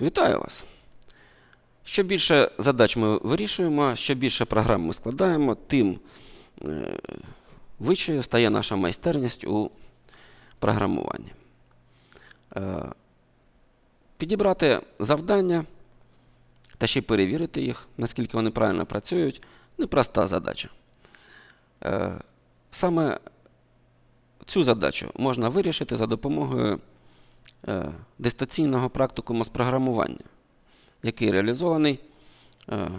Вітаю вас! Що більше задач ми вирішуємо, що більше програм ми складаємо, тим е, вищою стає наша майстерність у програмуванні. Е, Підібрати завдання та ще перевірити їх, наскільки вони правильно працюють, непроста задача. Е, Саме цю задачу можна вирішити за допомогою дистанційного практикуму з програмування, який реалізований е,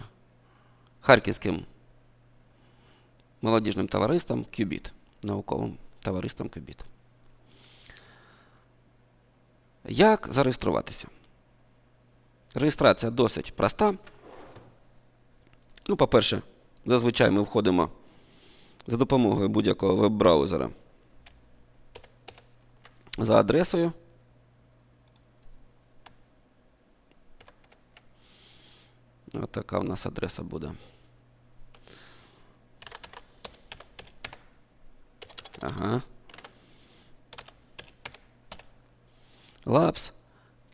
Харківським молодіжним товариством QBIT, науковим товариством QBIT. Як зареєструватися? Реєстрація досить проста. Ну, по-перше, зазвичай ми входимо за допомогою будь-якого веб-браузера за адресою. така у нас адреса буде. Ага. Labs,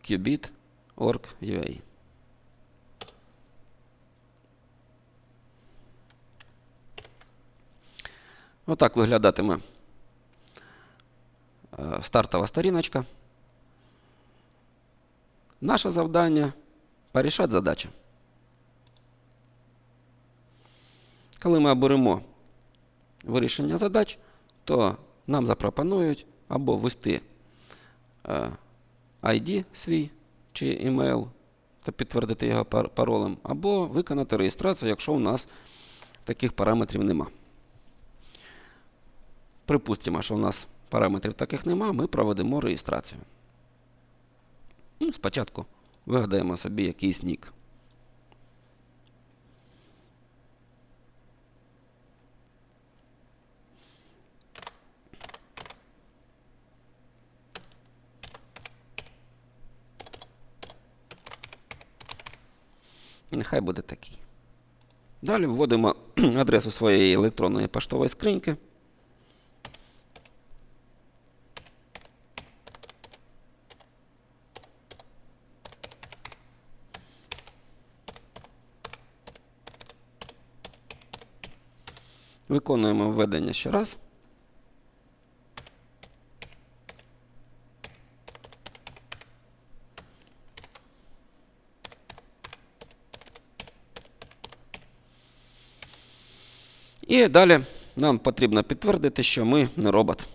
Qubit, org, UA. Отак виглядатиме е, стартова сторіночка. Наше завдання порішати задачі. Коли ми оберемо вирішення задач, то нам запропонують або ввести е, ID свій чи email та підтвердити його паролем, або виконати реєстрацію, якщо у нас таких параметрів нема. Припустимо, що у нас параметрів таких нема, ми проведемо реєстрацію. Ну, спочатку вигадаємо собі якийсь нік. Нехай буде такий. Далі вводимо адресу своєї електронної поштової скриньки. Виконуємо введення ще раз. І далі нам потрібно підтвердити, що ми не робот.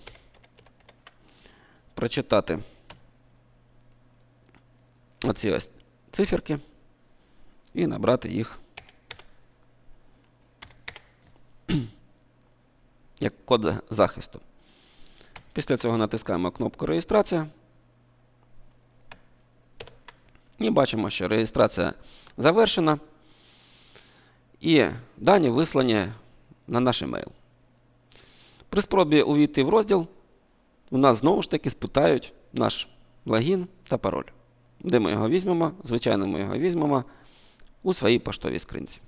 Прочитати оці ось циферки і набрати їх як код захисту. Після цього натискаємо кнопку Реєстрація. І бачимо, що реєстрація завершена. І дані вислані на наш емейл. При спробі увійти в розділ, у нас знову ж таки спитають наш логін та пароль. Де ми його візьмемо? Звичайно, ми його візьмемо у своїй поштовій скринці.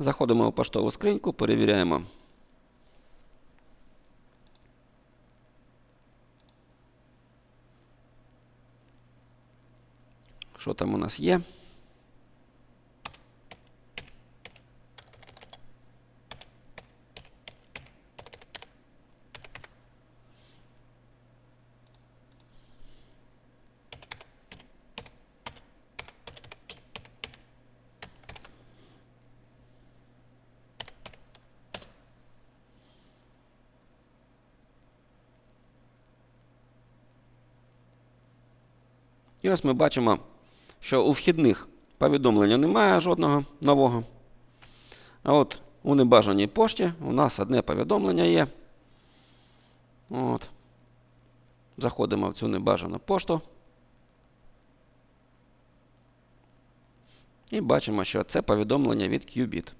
Заходимо у поштову скриньку, перевіряємо. Що там у нас є? І ось ми бачимо, що у вхідних повідомлення немає жодного нового. А от у небажаній пошті у нас одне повідомлення є. От. Заходимо в цю небажану пошту. І бачимо, що це повідомлення від Qubit.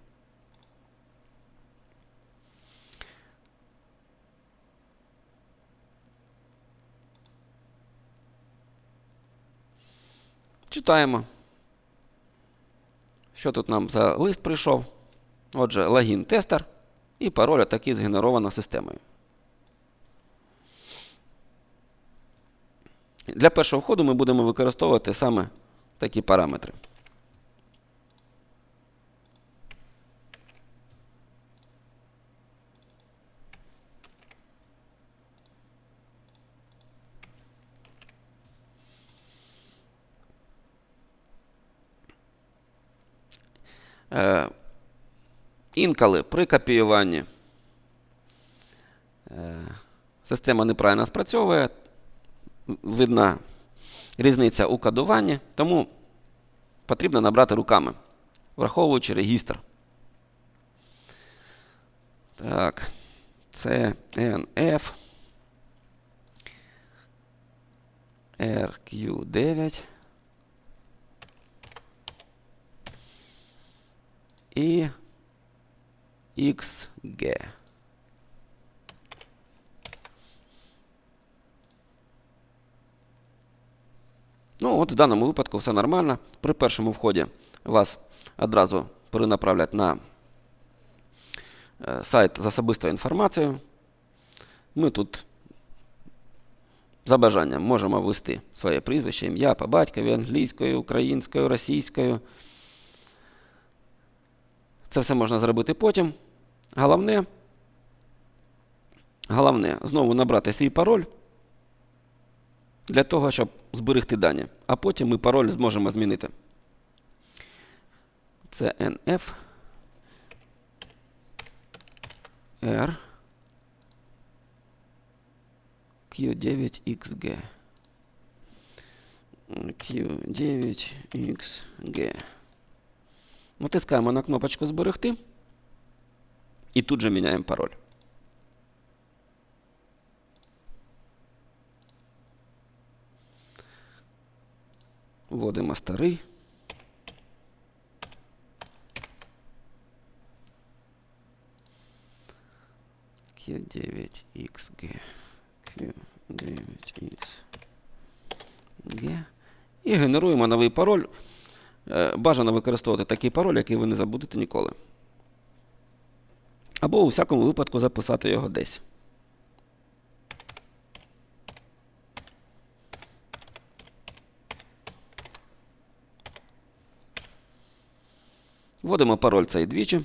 Читаємо. Що тут нам за лист прийшов? Отже, логін тестер і пароль такий згенеровано системою. Для першого входу ми будемо використовувати саме такі параметри. Інколи при копіюванні. Е, система неправильно спрацьовує, видна різниця у кодуванні, тому потрібно набрати руками, враховуючи регістр. Так, це NF RQ9 і XG. Ну, от в даному випадку все нормально. При першому вході вас одразу перенаправлять на е, сайт з особистою інформацією. Ми тут за бажанням можемо ввести своє прізвище, ім'я по батькові англійською, українською, російською. Це все можна зробити потім. Головне, головне знову набрати свій пароль для того, щоб зберегти дані. А потім ми пароль зможемо змінити. Це NF R Q9XG. Q9XG. Натискаємо на кнопочку Зберегти і тут же міняємо пароль. Вводимо старий. Q9XG. Q9XG. І генеруємо новий пароль. Е, Бажано використовувати такий пароль, який ви не забудете ніколи. Або у всякому випадку записати його десь. Вводимо пароль цей двічі.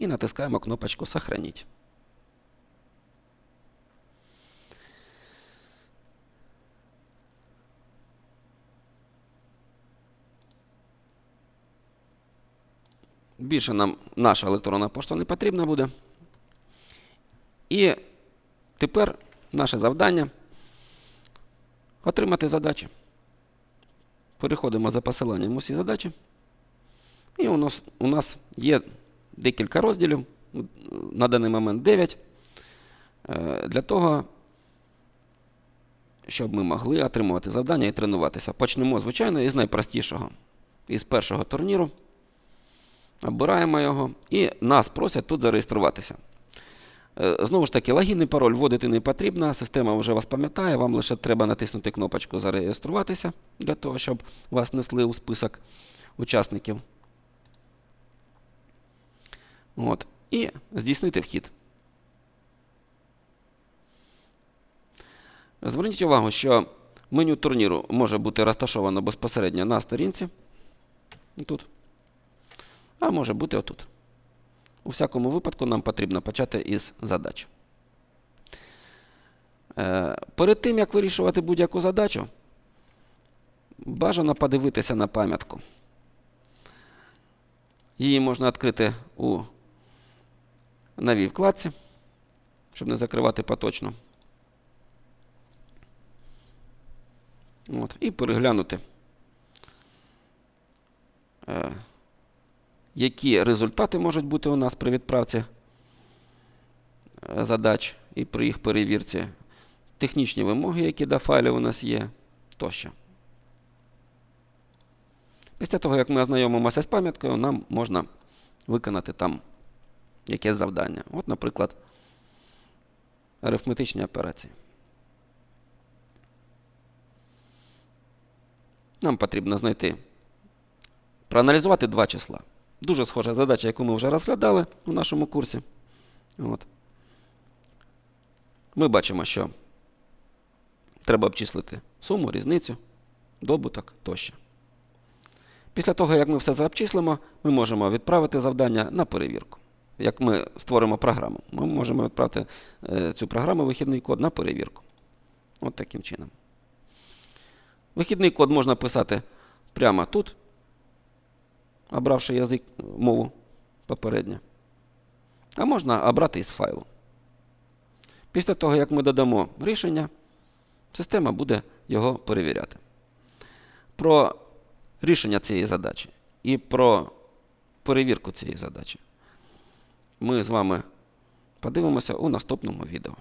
І натискаємо кнопочку Сохранить. Більше нам наша електронна пошта не потрібна буде. І тепер наше завдання отримати задачі. Переходимо за посиланням усі задачі. І у нас, у нас є декілька розділів, на даний момент 9, е, для того, щоб ми могли отримувати завдання і тренуватися. Почнемо, звичайно, із найпростішого. Із першого турніру. Обираємо його і нас просять тут зареєструватися. Е, Знову ж таки, логін і пароль вводити не потрібно, система вже вас пам'ятає, вам лише треба натиснути кнопочку Зареєструватися для того, щоб вас несли у список учасників. От. І здійснити вхід. Зверніть увагу, що меню турніру може бути розташовано безпосередньо на сторінці. Тут. А може бути отут. У всякому випадку нам потрібно почати із задач. Е, перед тим, як вирішувати будь-яку задачу, бажано подивитися на пам'ятку. Її можна відкрити у новій вкладці, щоб не закривати поточно. От, І переглянути, е, які результати можуть бути у нас при відправці е, задач і при їх перевірці, технічні вимоги, які до файлів у нас є, тощо. Після того, як ми ознайомимося з пам'яткою, нам можна виконати там якесь завдання. От, наприклад, арифметичні операції. Нам потрібно знайти, проаналізувати два числа. Дуже схожа задача, яку ми вже розглядали у нашому курсі. От. Ми бачимо, що треба обчислити суму, різницю, добуток тощо. Після того, як ми все це обчислимо, ми можемо відправити завдання на перевірку. Як ми створимо програму, ми можемо відправити е, цю програму, вихідний код на перевірку. От таким чином. Вихідний код можна писати прямо тут, обравши язик, мову попередньо. А можна обрати із файлу. Після того, як ми додамо рішення, система буде його перевіряти. Про рішення цієї задачі і про перевірку цієї задачі ми з вами подивимося у наступному відео.